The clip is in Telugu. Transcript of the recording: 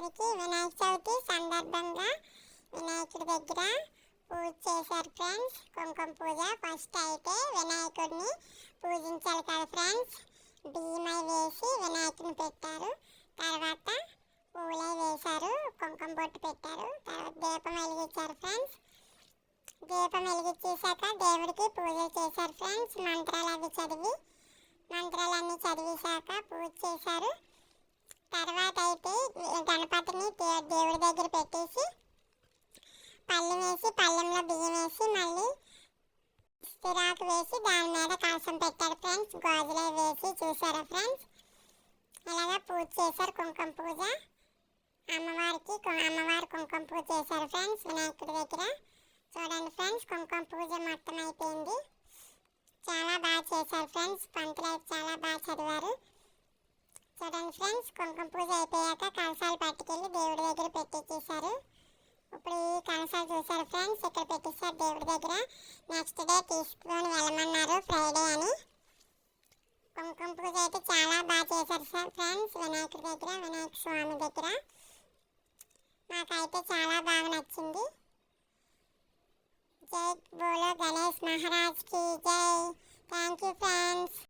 అందరికీ వినాయక చవితి సందర్భంగా వినాయకుడి దగ్గర పూజ చేశారు ఫ్రెండ్స్. కుంకుమ పూజ ఫస్ట్ అయితే వినాయకుడిని పూజించాలి కదా ఫ్రెండ్స్. బియ్యమై వేసి వినాయకుని పెట్టారు. తర్వాత పూలై వేశారు. కుంకుమ బొట్టు పెట్టారు. తర్వాత దీపం వెలిగించారు ఫ్రెండ్స్. దీపం వెలిగించేశాక దేవుడికి పూజలు చేశారు ఫ్రెండ్స్. మంత్రాలు అవి చదివి మంత్రాలన్నీ చదివి పూజ చేశారు తర్వాత అయితే గణపతిని దే- దేవుడి దగ్గర పెట్టేసి పళ్ళెం వేసి పళ్ళెంలో బియ్యం వేసి మళ్ళీ స్థిరాకు వేసి దాని మీద కలసం పెట్టారు ఫ్రెండ్స్. గాజులే వేసి చూసారా ఫ్రెండ్స్? ఇలాగా పూజ చేశారు కుంకుమ పూజ. అమ్మవారికి కు- అమ్మవారి కుంకుమ పూజ చేశారు ఫ్రెండ్స్ వినాయకుడి దగ్గర. చూడండి ఫ్రెండ్స్ కుంకుమ పూజ మొత్తం అయిపోయింది. చాలా బాగా చేశారు ఫ్రెండ్స్. పంతులు చాలా బాగా చదివారు. చూడండి ఫ్రెండ్స్ కుంకుమ పూజ అయిపోయాక కలసాలు పట్టుకెళ్ళి దేవుడి దగ్గర పెట్టించేశారు ఇప్పుడు ఈ కలసాలు చూసారు ఫ్రెండ్స్ ఇక్కడ పెట్టేశారు దేవుడి దగ్గర నెక్స్ట్ తీసుకొని వెళ్ళమన్నారు ఫ్రైడే అని. కుంకుమ పూజ అయితే చాలా బాగా చేశారు సార్ ఫ్రెండ్స్. వినాయకుడి దగ్గర వినాయక స్వామి దగ్గర. నాకైతే చాలా బాగా నచ్చింది. జై బోలో గణేష్ మహారాజ్కి జై. Thank you